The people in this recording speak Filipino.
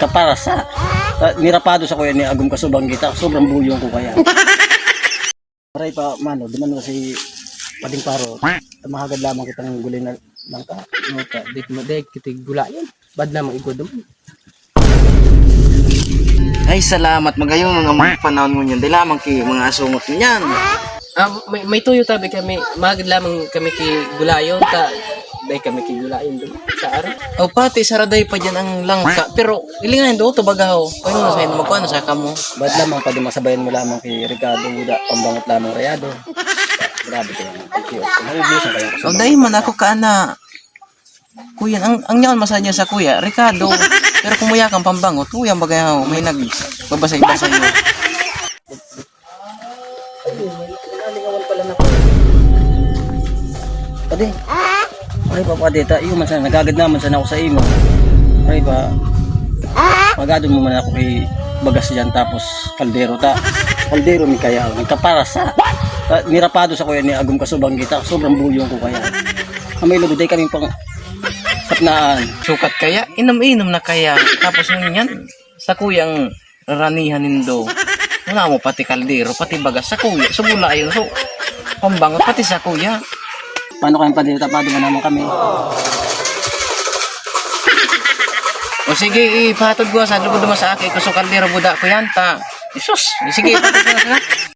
Nagkapara sa uh, nirapado sa kuya ni Agum Kasubang kita. Sobrang buyong ko kaya. Maray pa, mano, di man si Pading Paro. Mahagad lamang kita ng gulay na lang ka. Mo ka, di mo dek kitig gula yun. Bad na igod naman. Ay, salamat magayong mga mga panahon mo yun. Dahil lamang ki mga asungot niyan. Ah, may, may tuyo tabi kami. Magad lamang kami ki gulayon ta. Day kami ki gulayon dun sa araw. O pati, saraday pa dyan ang langka. Pero, ilingan do, to bagaw. Kaya mo sa magkuhan sa kamo. Bad lamang pa di masabayan mo lamang kay Ricardo Buda, pambangot lamang rayado. Grabe kayo. Thank you. Nalibusan kayo. O dahil man ako ka na. Kuya, ang ang nyaon masaya niya sa kuya, Ricardo. Pero kung muya kang pambangot, kuya bagaw, may nag babasay-basay mo. Pwede. Ay pa dita, iyo man sana nagagad naman sana ako sa imo. Ay ba. Pagado mo man ako kay bagas diyan tapos kaldero ta. Kaldero mi kaya nagkapara sa uh, nirapado sa kuya ni Agum Kasubang kita. Sobrang buyong ko kaya. Kamay lubuday kami pang sapnaan. Sukat kaya, inom-inom na kaya. Tapos ngayon yan, sa kuyang ranihan nindo. Wala mo pati kaldero, pati bagas sa kuya. Subula yun. So, pambangot pati sa kuya. Paano kayong padita? Tapado mo naman kami. O sige, ipahatod ko sa lubod naman sa akin. Kusok kaldero buda ko yan ta. Isus, sige, ipahatod ko na sa